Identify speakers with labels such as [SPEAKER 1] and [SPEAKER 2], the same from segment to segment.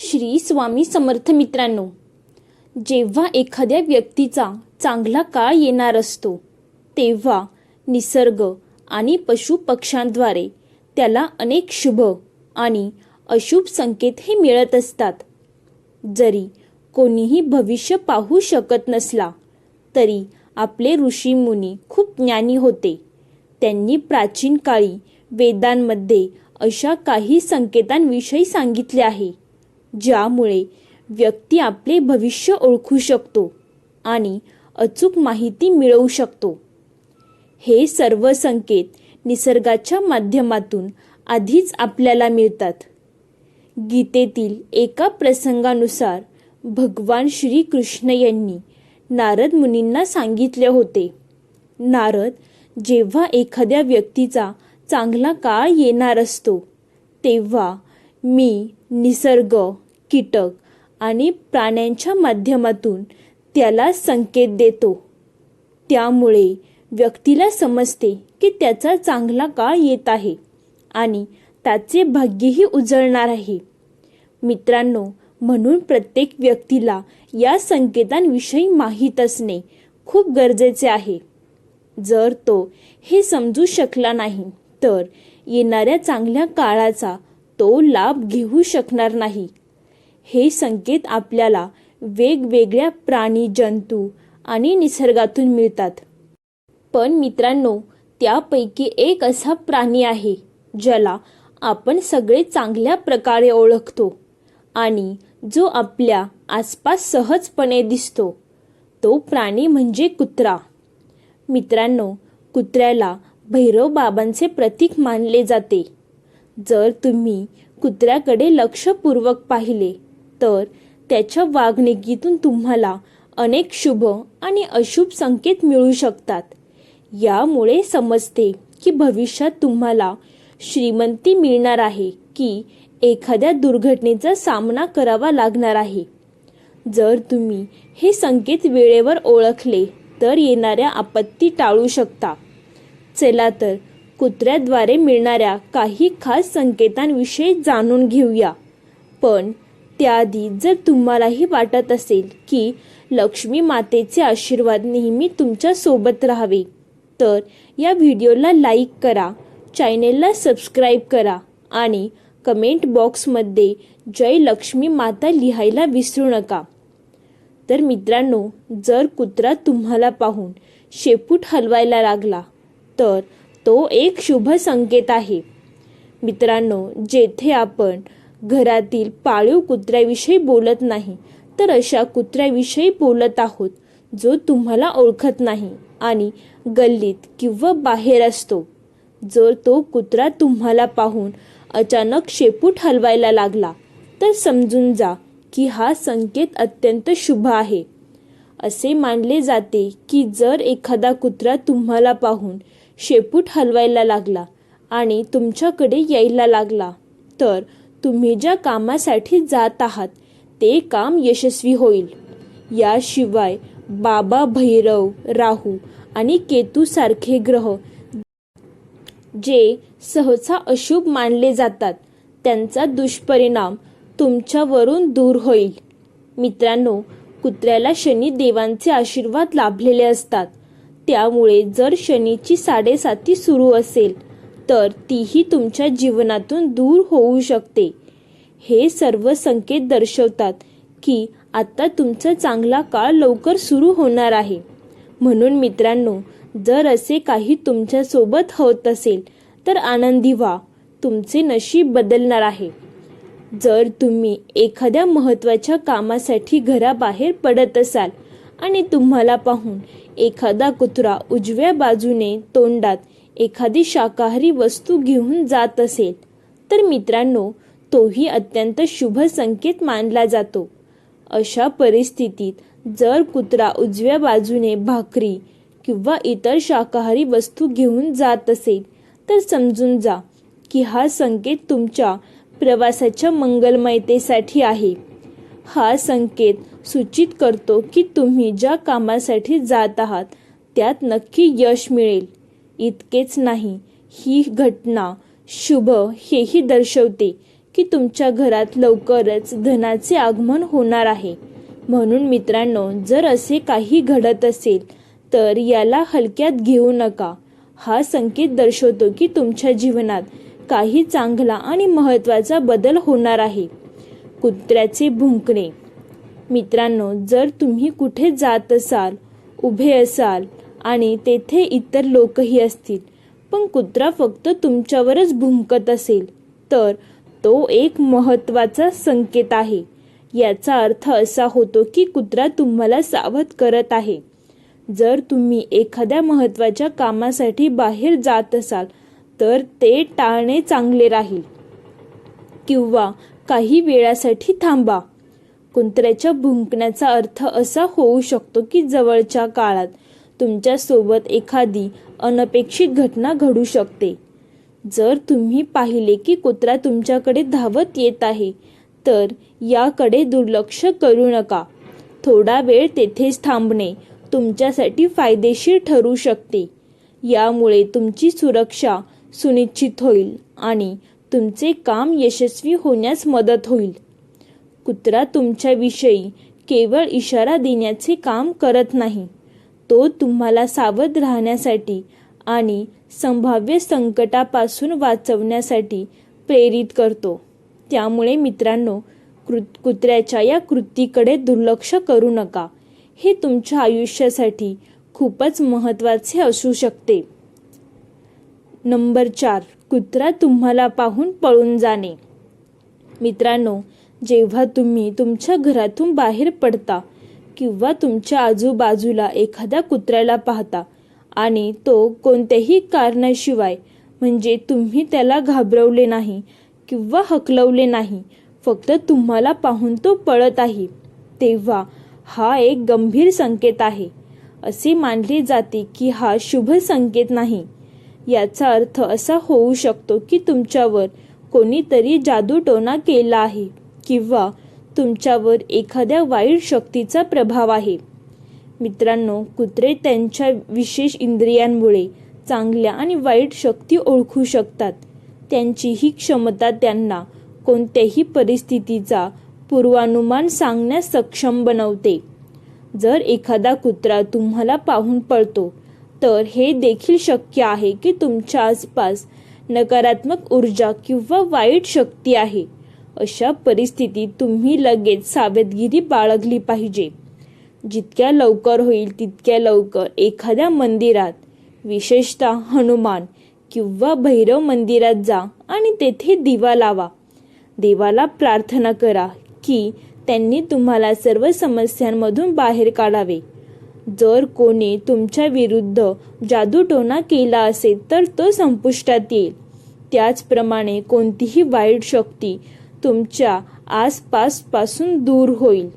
[SPEAKER 1] श्री स्वामी समर्थ मित्रांनो जेव्हा एखाद्या व्यक्तीचा चांगला काळ येणार असतो तेव्हा निसर्ग आणि पशुपक्ष्यांद्वारे त्याला अनेक शुभ आणि अशुभ संकेत हे मिळत असतात. जरी कोणीही भविष्य पाहू शकत नसला तरी आपले ऋषीमुनी खूप ज्ञानी होते. त्यांनी प्राचीन काळी वेदांमध्ये अशा काही संकेतांविषयी सांगितले आहे. ज्यामुळे व्यक्ती आपले भविष्य ओळखू शकतो आणि अचूक माहिती मिळवू शकतो. हे सर्व संकेत निसर्गाच्या माध्यमातून आधीच आपल्याला मिळतात. गीतेतील एका प्रसंगानुसार भगवान श्रीकृष्ण यांनी नारद मुनींना सांगितले होते नारद जेव्हा एखाद्या व्यक्तीचा चांगला काळ येणार असतो तेव्हा मी निसर्ग कीटक आणि प्राण्यांच्या माध्यमातून त्याला संकेत देतो. त्यामुळे व्यक्तीला समजते की त्याचा चांगला काळ येत आहे आणि त्याचे भाग्यही उजळणार आहे. मित्रांनो म्हणून प्रत्येक व्यक्तीला या संकेतांविषयी माहीत असणे खूप गरजेचे आहे. जर तो हे समजू शकला नाही तर येणाऱ्या चांगल्या काळाचा तो लाभ घेऊ शकणार नाही. हे संकेत आपल्याला वेगवेगळ्या प्राणी जंतू आणि निसर्गातून मिळतात. पण मित्रांनो त्यापैकी एक असा प्राणी आहे ज्याला आपण सगळे चांगल्या प्रकारे ओळखतो आणि जो आपल्या आसपास सहजपणे दिसतो. तो प्राणी म्हणजे कुत्रा. मित्रांनो कुत्र्याला भैरव बाबांचे प्रतीक मानले जाते. जर तुम्ही कुत्र्याकडे लक्षपूर्वक पाहिले तर त्याच्या वागणुकीतून तुम्हाला अनेक शुभ आणि अशुभ संकेत मिळू शकतात. यामुळे समजते की भविष्यात तुम्हाला श्रीमंती मिळणार आहे की एखाद्या दुर्घटनेचा सामना करावा लागणार आहे. जर तुम्ही हे संकेत वेळेवर ओळखले तर येणाऱ्या आपत्ती टाळू शकता. चला तर कुत्र्याद्वारे मिळणाऱ्या काही खास संकेतांविषयी जाणून घेऊया. पण त्याआधी जर तुम्हालाही वाटत असेल की लक्ष्मी मातेचे आशीर्वाद नेहमी तुमच्यासोबत राहावे तर या व्हिडिओला लाईक करा चॅनेलला सबस्क्राईब करा आणि कमेंट बॉक्समध्ये जय लक्ष्मी माता लिहायला विसरू नका. तर मित्रांनो जर कुत्रा तुम्हाला पाहून शेपूट हलवायला लागला तर तो एक शुभ संकेत आहे. मित्रांनो जेथे आपण घरातील पाळीव कुत्र्याविषयी बोलत नाही तर अशा कुत्र्याविषयी बोलत आहोत जो तुम्हाला ओळखत नाही आणि गल्लीत किंवा बाहेर असतो. जर तो कुत्रा तुम्हाला पाहून अचानक शेपूट हलवायला लागला तर समजून जा की हा संकेत अत्यंत शुभ आहे. असे मानले जाते की जर एखादा कुत्रा तुम्हाला पाहून शेपूट हलवायला लागला आणि तुमच्याकडे यायला लागला. तर तुम्ही ज्या कामासाठी जात आहात ते काम यशस्वी होईल. याशिवाय बाबा भैरव राहू आणि केतू सारखे ग्रह जे सहसा अशुभ मानले जातात त्यांचा दुष्परिणाम तुमच्यावरून दूर होईल. मित्रांनो कुत्र्याला शनी देवांचे आशीर्वाद लाभलेले असतात. त्यामुळे जर शनीची साडेसाती सुरू असेल तर तीही तुमच्या जीवनातून दूर होऊ शकते. हे सर्व संकेत दर्शवतात की आता तुमचा चांगला काळ लवकर सुरू होणार आहे. म्हणून मित्रांनो जर असे काही तुमच्यासोबत होत असेल तर आनंदी व्हा. तुमचे नशीब बदलणार आहे. जर तुम्ही एखाद्या महत्त्वाच्या कामासाठी घराबाहेर पडत असाल आणि तुम्हाला पाहून एखादा कुत्रा उजव्या बाजूने तोंडात एखादी शाकाहारी वस्तू घेऊन जात असेल तर मित्रांनो तोही अत्यंत शुभ संकेत मानला जातो. अशा परिस्थितीत जर कुत्रा उजव्या बाजूने भाकरी किंवा इतर शाकाहारी वस्तू घेऊन जात असेल तर समजून जा की हा संकेत तुमच्या प्रवासाच्या मंगलमयतेसाठी आहे. हा संकेत सूचित करतो की तुम्ही ज्या कामासाठी जात आहात त्यात नक्की यश मिळेल. इतकेच नाही ही घटना शुभ हेही दर्शवते की तुमच्या घरात लवकरच धनाचे आगमन होणार आहे. म्हणून मित्रांनो जर असे काही घडत असेल तर याला हलक्यात घेऊ नका. हा संकेत दर्शवतो की तुमच्या जीवनात काही चांगला आणि महत्त्वाचा बदल होणार आहे. कुत्र्याचे भुंकणे. मित्रांनो जर तुम्ही कुठे जात असाल उभे असाल आणि तेथे इतर लोकही असतील पण कुत्रा फक्त तुमच्यावरच भुंकत असेल तर तो एक महत्त्वाचा संकेत आहे. याचा अर्थ असा होतो की कुत्रा तुम्हाला सावध करत आहे. जर तुम्ही एखाद्या महत्त्वाच्या कामासाठी बाहेर जात असाल तर ते टाळणे चांगले राहील. किंवा काही वेळासाठी थांबा. कुत्र्याच्या भुंकण्याचा अर्थ असा होऊ शकतो की जवळच्या काळात तुमच्यासोबत एखादी अनपेक्षित घटना घडू शकते. जर तुम्ही पाहिले की कुत्रा तुमच्याकडे धावत येत आहे तर याकडे दुर्लक्ष करू नका. थोडा वेळ तेथेच थांबणे तुमच्यासाठी फायदेशीर ठरू शकते. यामुळे तुमची सुरक्षा सुनिश्चित होईल आणि तुमचे काम यशस्वी होण्यास मदत होईल. कुत्रा तुमच्याविषयी केवळ इशारा देण्याचे काम करत नाही. तो तुम्हाला सावध राहण्यासाठी आणि संभाव्य संकटापासून वाचवण्यासाठी प्रेरित करतो. त्यामुळे मित्रांनो कृ कुत्र्याच्या या कृतीकडे दुर्लक्ष करू नका. हे तुमच्या आयुष्यासाठी खूपच महत्त्वाचे असू शकते. नंबर चार. कुत्रा तुम्हाला पाहून पळून जाणे. मित्रांनो जेव्हा तुम्ही तुमच्या घरातून बाहेर पडता किंवा तुमच्या आजूबाजूला एखाद्या कुत्र्याला पाहता आणि तो कोणत्याही कारणाशिवाय म्हणजे तुम्ही त्याला घाबरवले नाही किंवा हकलवले नाही फक्त तुम्हाला पाहून तो पळत आहे तेव्हा हा एक गंभीर संकेत आहे. असे मानले जाते की हा शुभ संकेत नाही. याचा अर्थ असा होऊ शकतो की तुमच्यावर कोणीतरी जादूटोणा केला आहे किंवा तुमच्यावर एखाद्या वाईट शक्तीचा प्रभाव आहे. मित्रांनो कुत्रे त्यांच्या विशेष इंद्रियांमुळे चांगल्या आणि वाईट शक्ती ओळखू शकतात. त्यांची ही क्षमता त्यांना कोणत्याही परिस्थितीचा पूर्वानुमान सांगण्यास सक्षम बनवते. जर एखादा कुत्रा तुम्हाला पाहून पळतो तर हे देखील शक्य आहे की तुमच्या आसपास नकारात्मक ऊर्जा किंवा वाईट शक्ती आहे. अशा परिस्थितीत तुम्ही लगेच सावधगिरी बाळगली पाहिजे. जितक्या लवकर होईल तितक्या लवकर एखाद्या मंदिरात विशेषतः हनुमान किंवा भैरव मंदिरात जा आणि तेथे दिवा लावा. देवाला प्रार्थना करा की त्यांनी तुम्हाला सर्व समस्यांमधून बाहेर काढावे. जर कोणी तुमच्या विरुद्ध जादूटोणा केला असेल तर तो संपुष्टात येईल. त्याचप्रमाणे कोणतीही वाईट शक्ती तुमच्या आसपासपासून दूर होईल.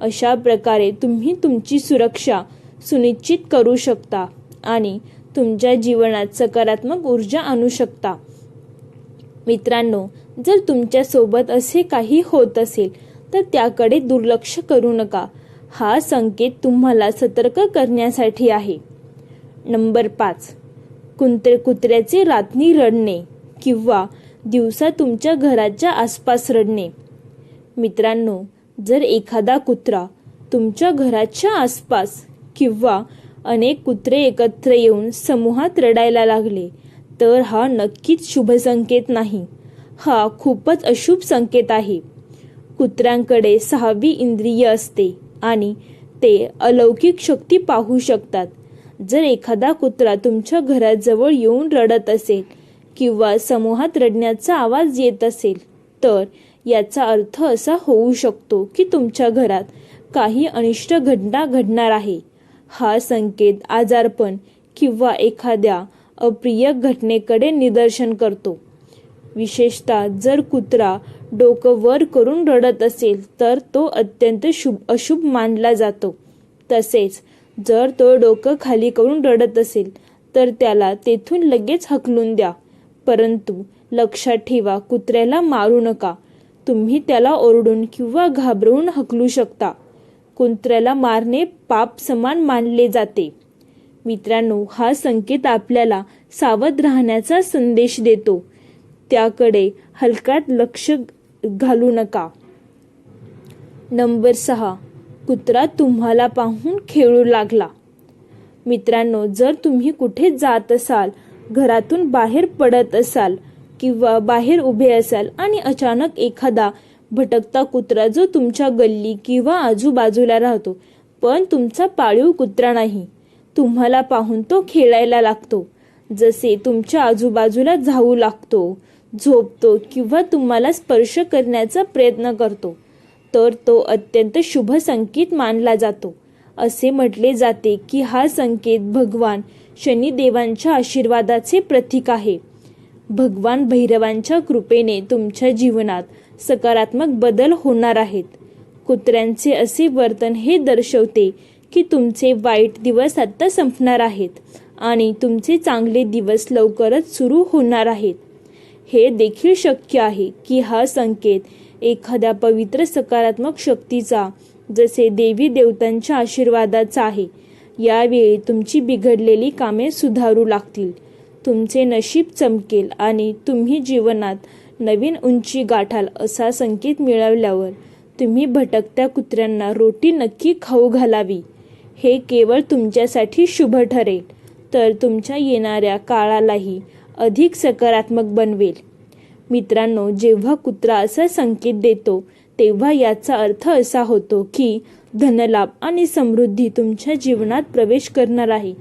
[SPEAKER 1] अशा प्रकारे तुम्ही तुमची सुरक्षा सुनिश्चित करू शकता आणि तुमच्या जीवनात सकारात्मक ऊर्जा आणू शकता. मित्रांनो जर तुमच्यासोबत असे काही होत असेल तर त्याकडे दुर्लक्ष करू नका. हा संकेत तुम्हाला सतर्क करण्यासाठी आहे. नंबर पाच. कुंत्रे कुत्र्याचे रात्री रडणे किंवा दिवसा तुमच्या घराच्या आसपास रडणे. मित्रांनो जर एखादा कुत्रा तुमच्या घराच्या आसपास किंवा अनेक कुत्रे एकत्र येऊन समूहात रडायला लागले तर हा नक्कीच शुभ संकेत नाही. हा खूपच अशुभ संकेत आहे. कुत्र्यांकडे सहावी इंद्रिय असते. आणि ते अलौकिक शक्ती पाहू शकतात. जर एखादा कुत्रा तुमच्या घराजवळ येऊन रडत असेल किंवा समूहात रडण्याचा आवाज येत असेल तर याचा अर्थ असा होऊ शकतो की तुमच्या घरात काही अनिष्ट घटना घडणार आहे. हा संकेत आजारपण किंवा एखाद्या अप्रिय घटनेकडे निदर्शन करतो. विशेषतः जर कुत्रा डोकं वर करून रडत असेल तर तो अत्यंत शुभ अशुभ मानला जातो. तसेच जर तो डोकं खाली करून रडत असेल तर त्याला तेथून लगेच हकलून द्या. परंतु लक्षात ठेवा कुत्र्याला मारू नका. तुम्ही त्याला ओरडून किंवा घाबरवून हकलू शकता. कुत्र्याला मारणे पाप समान मानले जाते. मित्रांनो हा संकेत आपल्याला सावध राहण्याचा संदेश देतो. त्याकडे हलक्यात लक्ष घालू नका. नंबर सहा. कुत्रा तुम्हाला पाहून खेळू लागला. मित्रांनो जर तुम्ही कुठे जात असाल घरातून बाहेर पडत असाल किंवा बाहेर उभे असाल आणि अचानक एखादा भटकता कुत्रा जो तुमच्या गल्ली किंवा आजूबाजूला राहतो पण तुमचा पाळीव कुत्रा नाही तुम्हाला पाहून तो खेळायला लागतो. जसे तुमच्या आजूबाजूला जाऊ लागतो झोपतो किंवा तुम्हाला स्पर्श करण्याचा प्रयत्न करतो तर तो अत्यंत शुभ संकेत मानला जातो. असे म्हटले जाते की हा संकेत भगवान शनिदेवांच्या आशीर्वादाचे प्रतीक आहे. भगवान भैरवांच्या कृपेने तुमच्या जीवनात सकारात्मक बदल होणार आहेत. कुत्र्यांचे असे वर्तन हे दर्शवते की तुमचे वाईट दिवस आत्ता संपणार आहेत आणि तुमचे चांगले दिवस लवकरच सुरू होणार आहेत. हे देखील शक्य आहे की हा संकेत एखाद्या पवित्र सकारात्मक शक्तीचा जसे देवी देवतांच्या आशीर्वादाचा आहे. यावेळी तुमची बिघडलेली कामे सुधारू लागतील. तुमचे नशीब चमकेल आणि तुम्ही जीवनात नवीन उंची गाठाल असा संकेत मिळवल्यावर तुम्ही भटकत्या कुत्र्यांना रोटी नक्की खाऊ घालावी. हे केवळ तुमच्यासाठी शुभ ठरेल. तर तुमच्या येणाऱ्या काळालाही अधिक सकारात्मक बनवेल. मित्रांनो जेव्हा कुत्रा असा संकेत देतो तेव्हा याचा अर्थ असा होतो की धनलाभ आणि समृद्धी तुमच्या जीवनात प्रवेश करणार आहे.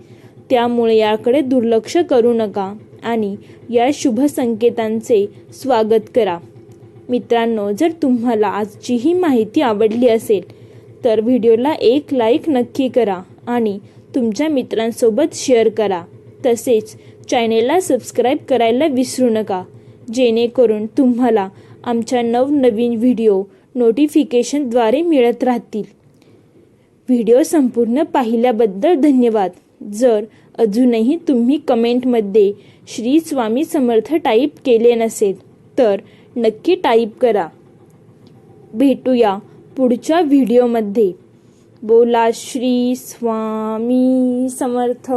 [SPEAKER 1] त्यामुळे याकडे दुर्लक्ष करू नका आणि या शुभ संकेतांचे स्वागत करा. मित्रांनो जर तुम्हाला आजची ही माहिती आवडली असेल तर व्हिडिओला एक लाईक नक्की करा आणि तुमच्या मित्रांसोबत शेअर करा. तसेच चॅनेलला सबस्क्राईब करायला विसरू नका. जेणेकरून तुम्हाला आमच्या नवनवीन व्हिडिओ नोटिफिकेशनद्वारे मिळत राहतील. व्हिडिओ संपूर्ण पाहिल्याबद्दल धन्यवाद. जर अजूनही तुम्ही कमेंटमध्ये श्री स्वामी समर्थ टाईप केले नसेल तर नक्की टाईप करा. भेटूया पुढच्या व्हिडिओमध्ये. बोला श्री स्वामी समर्थ.